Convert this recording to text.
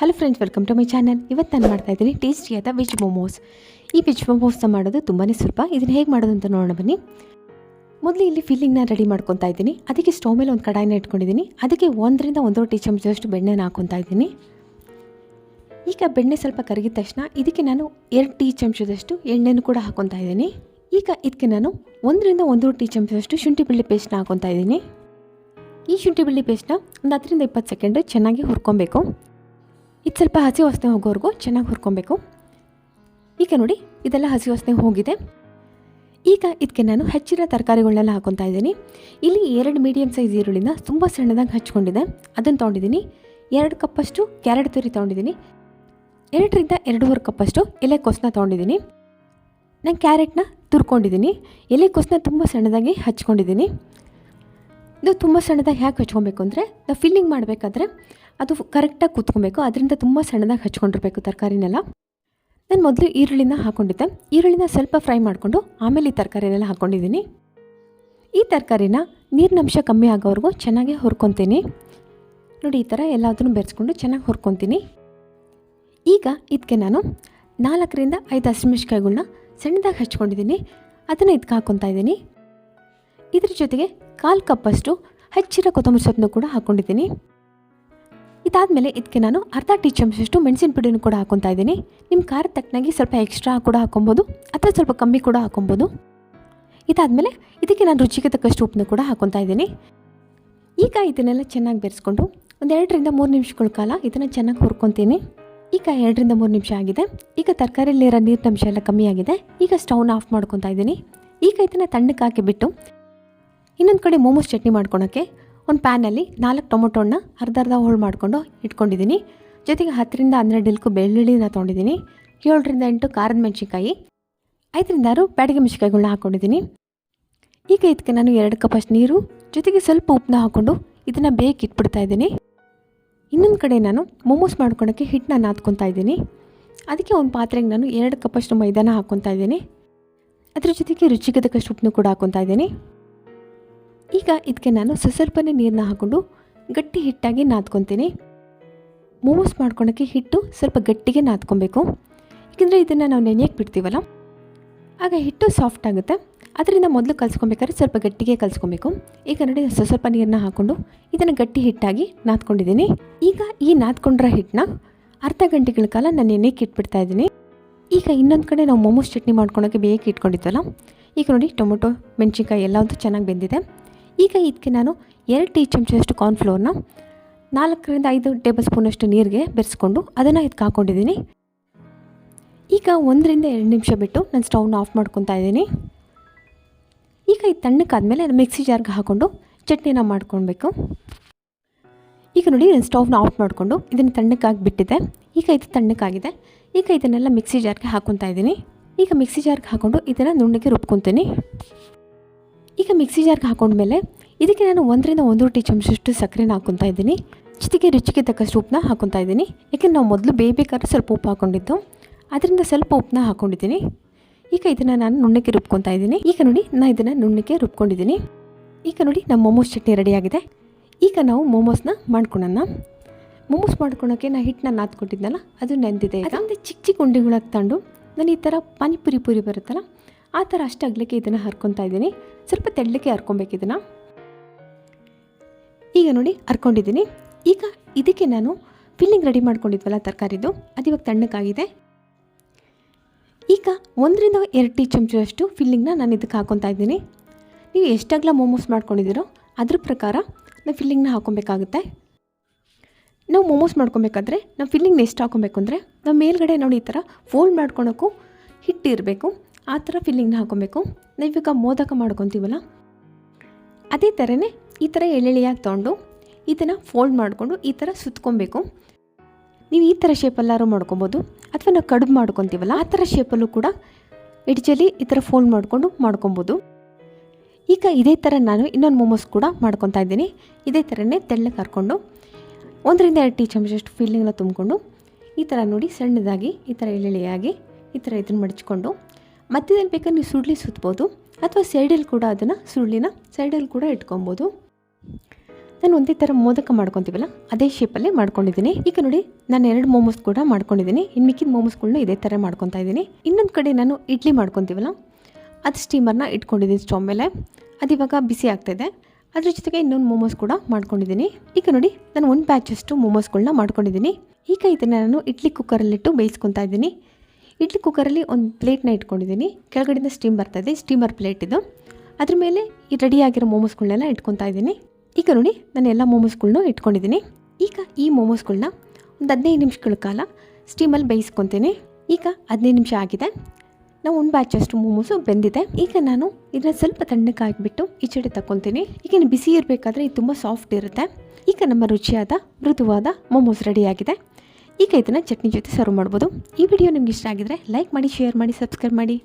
Hello friends welcome to my channel ಇವತ್ತು ನಾನು ಮಾಡ್ತಾ ಇದ್ದೀನಿ ಟೇಸ್ಟಿಯಾದ ವೆಜ್ ಮೋಮೋಸ್ ಈ ವೆಜ್ ಮೋಮೋಸ್ನ ಮಾಡೋದು ತುಂಬಾ ಸುಲಭ. ಇದನ್ನು ಹೇಗೆ ಮಾಡೋದು ಅಂತ ನೋಡೋಣ ಬನ್ನಿ. ಮೊದಲು ಇಲ್ಲಿ ಫಿಲ್ಲಿಂಗ್ನ ರೆಡಿ ಮಾಡ್ಕೊತಾ ಇದ್ದೀನಿ. ಅದಕ್ಕೆ ಸ್ಟವ್ ಮೇಲೆ ಒಂದು ಕಡಾಯಿನ ಇಟ್ಕೊಂಡಿದ್ದೀನಿ. ಅದಕ್ಕೆ ಒಂದರಿಂದ ಒಂದೂವರೆ ಟೀ ಚಮಚದಷ್ಟು ಬೆಣ್ಣೆನ ಹಾಕೊತಾ ಇದ್ದೀನಿ. ಈಗ ಬೆಣ್ಣೆ ಸ್ವಲ್ಪ ಕರಗಿದ ತಕ್ಷಣ ಇದಕ್ಕೆ ನಾನು ಎರಡು ಟೀ ಚಮಚದಷ್ಟು ಎಣ್ಣೆನೂ ಕೂಡ ಹಾಕೊತಾ ಇದ್ದೀನಿ. ಈಗ ಇದಕ್ಕೆ ನಾನು ಒಂದರಿಂದ ಒಂದೂವರೆ ಟೀ ಚಮಚದಷ್ಟು ಶುಂಠಿ ಬೆಳ್ಳಿ ಪೇಸ್ಟ್ನ ಹಾಕೊತಾ ಇದ್ದೀನಿ. ಈ ಶುಂಠಿ ಬೆಳ್ಳಿ ಪೇಸ್ಟ್ನ ಒಂದು ಹತ್ತರಿಂದ ಇಪ್ಪತ್ತು ಸೆಕೆಂಡ್ ಚೆನ್ನಾಗಿ ಹುರ್ಕೊಬೇಕು. ಇದು ಸ್ವಲ್ಪ ಹಸಿ ವಾಸನೆ ಹೋಗೋವರೆಗೂ ಚೆನ್ನಾಗಿ ಹುರ್ಕೊಬೇಕು. ಈಗ ನೋಡಿ, ಇದೆಲ್ಲ ಹಸಿ ವಾಸನೆ ಹೋಗಿದೆ. ಈಗ ಇದಕ್ಕೆ ನಾನು ಹೆಚ್ಚಿರೋ ತರಕಾರಿಗಳನ್ನೆಲ್ಲ ಹಾಕೊತಾ ಇದ್ದೀನಿ. ಇಲ್ಲಿ ಎರಡು ಮೀಡಿಯಮ್ ಸೈಜ್ ಈರುಳ್ಳಿನ ತುಂಬ ಸಣ್ಣದಾಗಿ ಹಚ್ಕೊಂಡಿದೆ ಅದನ್ನು ತೊಗೊಂಡಿದ್ದೀನಿ. ಎರಡು ಕಪ್ಪಷ್ಟು ಕ್ಯಾರೆಟ್ ತುರಿ ತೊಗೊಂಡಿದ್ದೀನಿ. ಎರಡರಿಂದ ಎರಡೂವರೆ ಕಪ್ಪಷ್ಟು ಎಲೆಕೋಸನ್ನ ತೊಗೊಂಡಿದ್ದೀನಿ. ನಾನು ಕ್ಯಾರೆಟ್ನ ತುರ್ಕೊಂಡಿದ್ದೀನಿ. ಎಲೆಕೋಸನ್ನ ತುಂಬ ಸಣ್ಣದಾಗಿ ಹಚ್ಕೊಂಡಿದ್ದೀನಿ. ಇದು ತುಂಬ ಸಣ್ಣದಾಗಿ ಯಾಕೆ ಹಚ್ಕೊಬೇಕು ಅಂದರೆ, ನಾವು ಫಿಲ್ಲಿಂಗ್ ಮಾಡಬೇಕಾದ್ರೆ ಅದು ಕರೆಕ್ಟಾಗಿ ಕೂತ್ಕೊಬೇಕು. ಅದರಿಂದ ತುಂಬ ಸಣ್ಣದಾಗಿ ಹಚ್ಕೊಂಡಿರ್ಬೇಕು ತರಕಾರಿನೆಲ್ಲ. ನಾನು ಮೊದಲು ಈರುಳ್ಳಿನ ಹಾಕ್ಕೊಂಡಿದ್ದೆ ಈರುಳ್ಳಿನ ಸ್ವಲ್ಪ ಫ್ರೈ ಮಾಡಿಕೊಂಡು ಆಮೇಲೆ ಈ ತರಕಾರಿನೆಲ್ಲ ಹಾಕ್ಕೊಂಡಿದ್ದೀನಿ ಈ ತರಕಾರಿನ ನೀರಿನಂಶ ಕಮ್ಮಿ ಆಗೋವರೆಗೂ ಚೆನ್ನಾಗಿ ಹುರ್ಕೊತೀನಿ. ನೋಡಿ, ಈ ಥರ ಎಲ್ಲದನ್ನು ಬೆರೆಸ್ಕೊಂಡು ಚೆನ್ನಾಗಿ ಹುರ್ಕೊತೀನಿ. ಈಗ ಇದಕ್ಕೆ ನಾನು ನಾಲ್ಕರಿಂದ ಐದು ಹಸಿಮೆಣ್ಸಿಕಾಯಿಗಳ್ನ ಸಣ್ಣದಾಗಿ ಹಚ್ಕೊಂಡಿದ್ದೀನಿ. ಅದನ್ನು ಇದಕ್ಕೆ ಹಾಕ್ಕೊತಾ ಇದ್ದೀನಿ. ಇದ್ರ ಜೊತೆಗೆ ಕಾಲು ಕಪ್ಪಷ್ಟು ಹಚ್ಚಿರೋ ಕೊತ್ತಂಬರಿ ಸೊಪ್ಪನ್ನು ಕೂಡ ಹಾಕ್ಕೊಂಡಿದ್ದೀನಿ ಇದಾದಮೇಲೆ ಇದಕ್ಕೆ ನಾನು ಅರ್ಧ ಟೀ ಚಮಚಷ್ಟು ಮೆಣಸಿನ ಪುಡಿನೂ ಕೂಡ ಹಾಕೊತಾ ಇದ್ದೀನಿ. ನಿಮ್ಮ ಖಾರ ತಕ್ಕನಾಗಿ ಸ್ವಲ್ಪ ಎಕ್ಸ್ಟ್ರಾ ಕೂಡ ಹಾಕೊಬೋದು, ಅಥವಾ ಸ್ವಲ್ಪ ಕಮ್ಮಿ ಕೂಡ ಹಾಕೊಬೋದು. ಇದಾದಮೇಲೆ ಇದಕ್ಕೆ ನಾನು ರುಚಿಗೆ ತಕ್ಕಷ್ಟು ಉಪ್ಪನ್ನು ಕೂಡ ಹಾಕೊತಾ ಇದ್ದೀನಿ. ಈಗ ಇದನ್ನೆಲ್ಲ ಚೆನ್ನಾಗಿ ಬೆರೆಸ್ಕೊಂಡು ಒಂದು ಎರಡರಿಂದ ಮೂರು ನಿಮಿಷಗಳ ಕಾಲ ಇದನ್ನು ಚೆನ್ನಾಗಿ ಹುರ್ಕೊತೀನಿ. ಈಗ ಎರಡರಿಂದ ಮೂರು ನಿಮಿಷ ಆಗಿದೆ. ಈಗ ತರಕಾರಿಯಲ್ಲಿರೋ ನೀರಿನಂಶ ಎಲ್ಲ ಕಮ್ಮಿ ಆಗಿದೆ. ಈಗ ಸ್ಟವ್ನ ಆಫ್ ಮಾಡ್ಕೊತಾ ಇದ್ದೀನಿ. ಈಗ ಇದನ್ನು ತಣ್ಣಕ್ಕೆ ಹಾಕಿಬಿಟ್ಟು ಇನ್ನೊಂದು ಕಡೆ ಮೋಮೋಸ್ ಚಟ್ನಿ ಮಾಡ್ಕೊಳಕ್ಕೆ ಒಂದು ಪ್ಯಾನಲ್ಲಿ ನಾಲ್ಕು ಟೊಮೊಟೊನ ಅರ್ಧ ಅರ್ಧ ಹೋಳು ಮಾಡಿಕೊಂಡು ಇಟ್ಕೊಂಡಿದ್ದೀನಿ. ಜೊತೆಗೆ ಹತ್ತರಿಂದ ಹನ್ನೆರಡು ಇಲ್ಕು ಬೆಳ್ಳುಳ್ಳಿನ ತೊಗೊಂಡಿದ್ದೀನಿ. ಏಳರಿಂದ ಎಂಟು ಖಾರದ ಮೆಣಸಿನ್ಕಾಯಿ, ಐದರಿಂದ ಆರು ಬ್ಯಾಡಿಗೆ ಮೆಣಸಿನ್ಕಾಯಿಗಳನ್ನ ಹಾಕ್ಕೊಂಡಿದ್ದೀನಿ ಈಗ ಇದಕ್ಕೆ ನಾನು ಎರಡು ಕಪ್ಪಷ್ಟು ನೀರು, ಜೊತೆಗೆ ಸ್ವಲ್ಪ ಉಪ್ಪನ್ನ ಹಾಕ್ಕೊಂಡು ಇದನ್ನು ಬೇಕು ಇಟ್ಬಿಡ್ತಾ ಇದ್ದೀನಿ. ಇನ್ನೊಂದು ಕಡೆ ನಾನು ಮೊಮೋಸ್ ಮಾಡ್ಕೊಳೋಕ್ಕೆ ಹಿಟ್ಟನ್ನ ನಾದ್ಕೊತಾ ಇದ್ದೀನಿ. ಅದಕ್ಕೆ ಒಂದು ಪಾತ್ರೆಗೆ ನಾನು ಎರಡು ಕಪ್ಪಷ್ಟು ಮೈದಾನ ಹಾಕ್ಕೊತಾ ಇದ್ದೀನಿ. ಅದ್ರ ಜೊತೆಗೆ ರುಚಿಗೆ ತಕ್ಕಷ್ಟು ಉಪ್ಪನ್ನು ಕೂಡ ಹಾಕ್ಕೊತಾ ಇದ್ದೀನಿ. ಈಗ ಇದಕ್ಕೆ ನಾನು ಸಸರ್ಪನೆ ನೀರನ್ನ ಹಾಕ್ಕೊಂಡು ಗಟ್ಟಿ ಹಿಟ್ಟಾಗಿ ನಾದ್ಕೊತೀನಿ. ಮೋಮೋಸ್ ಮಾಡ್ಕೊಳಕ್ಕೆ ಹಿಟ್ಟು ಸ್ವಲ್ಪ ಗಟ್ಟಿಗೆ ನಾದ್ಕೊಬೇಕು. ಏಕೆಂದರೆ ಇದನ್ನು ನಾವು ನೆನೆಯಕ್ಕೆ ಬಿಡ್ತೀವಲ್ಲ? ಆಗ ಹಿಟ್ಟು ಸಾಫ್ಟ್ ಆಗುತ್ತೆ. ಅದರಿಂದ ಮೊದಲು ಕಲಿಸ್ಕೊಬೇಕಾದ್ರೆ ಸ್ವಲ್ಪ ಗಟ್ಟಿಗೆ ಕಲ್ಸ್ಕೊಬೇಕು. ಈಗ ನೋಡಿ ಸ್ವಲ್ಪ ನೀರನ್ನ ಹಾಕ್ಕೊಂಡು ಇದನ್ನು ಗಟ್ಟಿ ಹಿಟ್ಟಾಗಿ ನಾದ್ಕೊಂಡಿದ್ದೀನಿ. ಈಗ ಈ ನಾದ್ಕೊಂಡಿರೋ ಹಿಟ್ಟನ್ನ ಅರ್ಧ ಗಂಟೆಗಳ ಕಾಲ ನಾನು ನೆನೆಯಕ್ಕೆ ಇಟ್ಬಿಡ್ತಾ ಇದ್ದೀನಿ. ಈಗ ಇನ್ನೊಂದು ಕಡೆ ನಾವು ಮೊಮೋಸ್ ಚಟ್ನಿ ಮಾಡ್ಕೊಳಕ್ಕೆ ಬೇಗ ಇಟ್ಕೊಂಡಿತ್ತಲ್ಲ ಈಗ ನೋಡಿ, ಟೊಮೊಟೊ, ಮೆಣಸಿನ್ಕಾಯಿ ಎಲ್ಲದೂ ಚೆನ್ನಾಗಿ ಬೆಂದಿದೆ. ಈಗ ಇದಕ್ಕೆ ನಾನು ಎರಡು ಟೀ ಚಮಚದಷ್ಟು ಕಾರ್ನ್ಫ್ಲೋರ್ನ ನಾಲ್ಕರಿಂದ ಐದು ಟೇಬಲ್ ಸ್ಪೂನಷ್ಟು ನೀರಿಗೆ ಬೆರೆಸ್ಕೊಂಡು ಅದನ್ನು ಇದಕ್ಕೆ ಹಾಕ್ಕೊಂಡಿದ್ದೀನಿ. ಈಗ ಒಂದರಿಂದ ಎರಡು ನಿಮಿಷ ಬಿಟ್ಟು ನಾನು ಸ್ಟವ್ನ ಆಫ್ ಮಾಡ್ಕೊತಾ ಇದ್ದೀನಿ. ಈಗ ಇದು ತಣ್ಣಕ್ಕಾದಮೇಲೆ ಮಿಕ್ಸಿ ಜಾರ್ಗೆ ಹಾಕ್ಕೊಂಡು ಚಟ್ನಿನ ಮಾಡ್ಕೊಳ್ಬೇಕು. ಈಗ ನೋಡಿ ನಾನು ಸ್ಟವ್ನ ಆಫ್ ಮಾಡಿಕೊಂಡು ಇದನ್ನು ತಣ್ಣಕ್ಕಾಗಿ ಬಿಟ್ಟಿದೆ ಈಗ ಇದು ತಣ್ಣಕ್ಕಾಗಿದೆ ಈಗ ಇದನ್ನೆಲ್ಲ ಮಿಕ್ಸಿ ಜಾರ್ಗೆ ಹಾಕ್ಕೊತಾ ಇದ್ದೀನಿ. ಈಗ ಮಿಕ್ಸಿ ಜಾರ್ಗೆ ಹಾಕ್ಕೊಂಡು ಇದನ್ನು ನುಣ್ಣಗೆ ರುಬ್ಕೊತೀನಿ ಈಗ ಮಿಕ್ಸಿ ಜಾರ್ಗೆ ಹಾಕೊಂಡ್ಮೇಲೆ ಇದಕ್ಕೆ ನಾನು ಒಂದರಿಂದ ಒಂದು ಟೀ ಚಮಚಷ್ಟು ಸಕ್ಕರೆನ ಹಾಕ್ಕೊತಾ ಇದ್ದೀನಿ. ಜೊತೆಗೆ ರುಚಿಗೆ ತಕ್ಕಷ್ಟು ಉಪ್ಪನ್ನ ಹಾಕ್ಕೊತಾ ಇದ್ದೀನಿ. ಯಾಕೆಂದ್ರೆ ನಾವು ಮೊದಲು ಬೇಯಬೇಕಾದ್ರೆ ಸ್ವಲ್ಪ ಉಪ್ಪು ಹಾಕ್ಕೊಂಡಿದ್ದು ಅದರಿಂದ ಸ್ವಲ್ಪ ಉಪ್ಪನ್ನ ಹಾಕ್ಕೊಂಡಿದ್ದೀನಿ ಈಗ ಇದನ್ನು ನಾನು ನುಣ್ಣಕ್ಕೆ ರುಬ್ಕೊತಾ ಇದ್ದೀನಿ. ಈಗ ನೋಡಿ ನಾನು ಇದನ್ನು ನುಣ್ಣಕ್ಕೆ ರುಬ್ಕೊಂಡಿದ್ದೀನಿ. ಈಗ ನೋಡಿ, ನಮ್ಮ ಮೋಮೋಸ್ ಚಟ್ನಿ ರೆಡಿಯಾಗಿದೆ. ಈಗ ನಾವು ಮೋಮೋಸ್ನ ಮಾಡ್ಕೊಳೋಣ. ಮೋಮೋಸ್ ಮಾಡ್ಕೊಳೋಕ್ಕೆ ನಾನು ಹಿಟ್ಟನ್ನ ನಾದ್ಕೊಟ್ಟಿದ್ನಲ್ಲ, ಅದು ನೆಂದಿದೆ ಅದರಿಂದ ಚಿಕ್ಕ ಚಿಕ್ಕ ಉಂಡೆಗಳಾಗಿ ತಗೊಂಡು ನಾನು ಈ ಥರ ಪಾನಿಪುರಿ ಪುರಿ ಬರುತ್ತಲ್ಲ ಆ ಥರ ಅಷ್ಟು ಅಗ್ಲಿಕ್ಕೆ ಇದನ್ನು ಹರ್ಕೊತಾ ಇದ್ದೀನಿ. ಸ್ವಲ್ಪ ತೆಳ್ಳಕ್ಕೆ ಹರ್ಕೊಬೇಕು ಇದನ್ನು. ಈಗ ನೋಡಿ, ಹರ್ಕೊಂಡಿದ್ದೀನಿ. ಈಗ ಇದಕ್ಕೆ ನಾನು ಫಿಲ್ಲಿಂಗ್ ರೆಡಿ ಮಾಡ್ಕೊಂಡಿದ್ವಲ್ಲ ತರಕಾರಿದು, ಅದು ಇವಾಗ ತಣ್ಣಕ್ಕಾಗಿದೆ ಈಗ ಒಂದರಿಂದ ಎರಡು ಟೀ ಚಮಚದಷ್ಟು ಫಿಲ್ಲಿಂಗ್ನ ನಾನು ಇದಕ್ಕೆ ಹಾಕ್ಕೊತಾ ಇದ್ದೀನಿ. ನೀವು ಎಷ್ಟಾಗಲ ಮೋಮೋಸ್ ಮಾಡ್ಕೊಂಡಿದ್ದೀರೋ ಅದ್ರ ಪ್ರಕಾರ ನಾವು ಫಿಲ್ಲಿಂಗ್ನ ಹಾಕ್ಕೊಬೇಕಾಗುತ್ತೆ ನಾವು ಮೋಮೋಸ್ ಮಾಡ್ಕೊಬೇಕಾದ್ರೆ, ನಾವು ಫಿಲ್ಲಿಂಗ್ನ ಎಷ್ಟು ಹಾಕ್ಕೊಬೇಕು ಅಂದರೆ, ನಾವು ಮೇಲ್ಗಡೆ ನೋಡಿ ಈ ಥರ ಫೋಲ್ಡ್ ಮಾಡ್ಕೊಳೋಕ್ಕೂ ಹಿಟ್ಟು ಇರಬೇಕು. ಆ ಥರ ಫಿಲ್ಲಿಂಗ್ನ ಹಾಕ್ಕೊಬೇಕು ನಾವೀಗ ಮೋದಕ ಮಾಡ್ಕೊತೀವಲ್ಲ? ಅದೇ ಥರನೇ ಈ ಥರ ಎಳೆಳೆಯಾಗಿ ತೊಗೊಂಡು ಇದನ್ನು ಫೋಲ್ಡ್ ಮಾಡಿಕೊಂಡು ಈ ಥರ ಸುತ್ಕೊಬೇಕು. ನೀವು ಈ ಥರ ಶೇಪಲ್ಲಾರು ಮಾಡ್ಕೊಬೋದು. ಅಥವಾ ನಾವು ಕಡುಬು ಮಾಡ್ಕೊತೀವಲ್ಲ, ಆ ಥರ ಶೇಪಲ್ಲೂ ಕೂಡ ಎಡ್ಜಲ್ಲಿ ಈ ಥರ ಫೋಲ್ಡ್ ಮಾಡಿಕೊಂಡು ಮಾಡ್ಕೊಬೋದು. ಈಗ ಇದೇ ಥರ ನಾನು ಇನ್ನೊಂದು ಮೋಮೋಸ್ ಕೂಡ ಮಾಡ್ಕೊತಾ ಇದ್ದೀನಿ. ಇದೇ ಥರನೇ ತೆಳ್ಳಗೆ ಕರ್ಕೊಂಡು ಒಂದರಿಂದ ಎರಡು ಟೀ ಚಮಚಷ್ಟು ಫೀಲಿಂಗ್ನ ತುಂಬಿಕೊಂಡು ಈ ಥರ ನೋಡಿ ಸಣ್ಣದಾಗಿ ಈ ಥರ ಎಳೆಳೆಯಾಗಿ ಈ ಥರ ಇದನ್ನು ಮಡಚ್ಕೊಂಡು ಮಧ್ಯದಲ್ಲಿ ಬೇಕಾದ್ರೆ ನೀವು ಸುರುಳಿ ಸುತ್ತಬೋದು ಅಥವಾ ಸೈಡಲ್ಲಿ ಕೂಡ ಅದನ್ನು ಸುರುಳಿನ ಸೈಡಲ್ಲಿ ಕೂಡ ಇಟ್ಕೊಬೋದು. ನಾನು ಒಂದೇ ಥರ ಮೋದಕ ಮಾಡ್ಕೊತೀವಲ್ಲ, ಅದೇ ಶೇಪಲ್ಲೇ ಮಾಡ್ಕೊಂಡಿದ್ದೀನಿ. ಈಗ ನೋಡಿ, ನಾನು ಎರಡು ಮೋಮೋಸ್ ಕೂಡ ಮಾಡ್ಕೊಂಡಿದ್ದೀನಿ. ಇನ್ನು ಮಿಕ್ಕಿದ ಮೋಮೋಸ್ಗಳನ್ನ ಇದೇ ಥರ ಮಾಡ್ಕೊತಾ ಇದ್ದೀನಿ. ಇನ್ನೊಂದು ಕಡೆ ನಾನು ಇಡ್ಲಿ ಮಾಡ್ಕೊತೀವಲ್ಲ, ಅದು ಸ್ಟೀಮರ್ನ ಇಟ್ಕೊಂಡಿದ್ದೀನಿ ಸ್ಟವ್ ಮೇಲೆ. ಅದು ಇವಾಗ ಬಿಸಿ ಆಗ್ತಾಯಿದೆ ಅದ್ರ ಜೊತೆಗೆ ಇನ್ನೊಂದು ಮೋಮೋಸ್ ಕೂಡ ಮಾಡ್ಕೊಂಡಿದ್ದೀನಿ. ಈಗ ನೋಡಿ, ನಾನು ಒಂದು ಬ್ಯಾಚಷ್ಟು ಮೋಮೋಸ್ಗಳನ್ನ ಮಾಡ್ಕೊಂಡಿದ್ದೀನಿ. ಈಗ ಇದನ್ನು ನಾನು ಇಡ್ಲಿ ಕುಕ್ಕರಲ್ಲಿಟ್ಟು ಬೇಯಿಸ್ಕೊತಾ ಇದ್ದೀನಿ. ಇಡ್ಲಿ ಕುಕ್ಕರಲ್ಲಿ ಒಂದು ಪ್ಲೇಟ್ನ ಇಟ್ಕೊಂಡಿದ್ದೀನಿ. ಕೆಳಗಡೆಯಿಂದ ಸ್ಟೀಮ್ ಬರ್ತಾಯಿದೆ ಸ್ಟೀಮರ್ ಪ್ಲೇಟ್ ಇದು. ಅದ್ರ ಮೇಲೆ ಈ ರೆಡಿಯಾಗಿರೋ ಮೋಮೋಸ್ಗಳನ್ನೆಲ್ಲ ಇಟ್ಕೊತಾ ಇದ್ದೀನಿ. ಈಗ ನೋಡಿ, ನಾನು ಎಲ್ಲ ಮೋಮೋಸ್ಗಳ್ನೂ ಇಟ್ಕೊಂಡಿದ್ದೀನಿ. ಈಗ ಈ ಮೋಮೋಸ್ಗಳನ್ನ ಒಂದು ಹದಿನೈದು ನಿಮಿಷಗಳ ಕಾಲ ಸ್ಟೀಮಲ್ಲಿ ಬೇಯಿಸ್ಕೊತೀನಿ. ಈಗ ಹದಿನೈದು ನಿಮಿಷ ಆಗಿದೆ. ನಾವು ಒಂದು ಬ್ಯಾಚಷ್ಟು ಮೋಮೋಸು ಬೆಂದಿದೆ. ಈಗ ನಾನು ಇದನ್ನ ಸ್ವಲ್ಪ ತಣ್ಣಕ್ಕೆ ಹಾಕಿಬಿಟ್ಟು ಈಚೆಡೆ ತಗೊತೀನಿ ಈಗ ಬಿಸಿ ಇರಬೇಕಾದ್ರೆ ಇದು ತುಂಬ ಸಾಫ್ಟ್ ಇರುತ್ತೆ. ಈಗ ನಮ್ಮ ರುಚಿಯಾದ, ಮೃದುವಾದ ಮೋಮೋಸ್ ರೆಡಿಯಾಗಿದೆ ಈಗ ಇದನ್ನು ಚಟ್ನಿ ಜೊತೆ ಸರ್ವ್ ಮಾಡ್ಬೋದು. ಈ ವಿಡಿಯೋ ನಿಮ್ಗೆ ಇಷ್ಟ ಆಗಿದ್ರೆ ಲೈಕ್ ಮಾಡಿ ಶೇರ್ ಮಾಡಿ ಸಬ್ಸ್ಕ್ರೈಬ್ ಮಾಡಿ.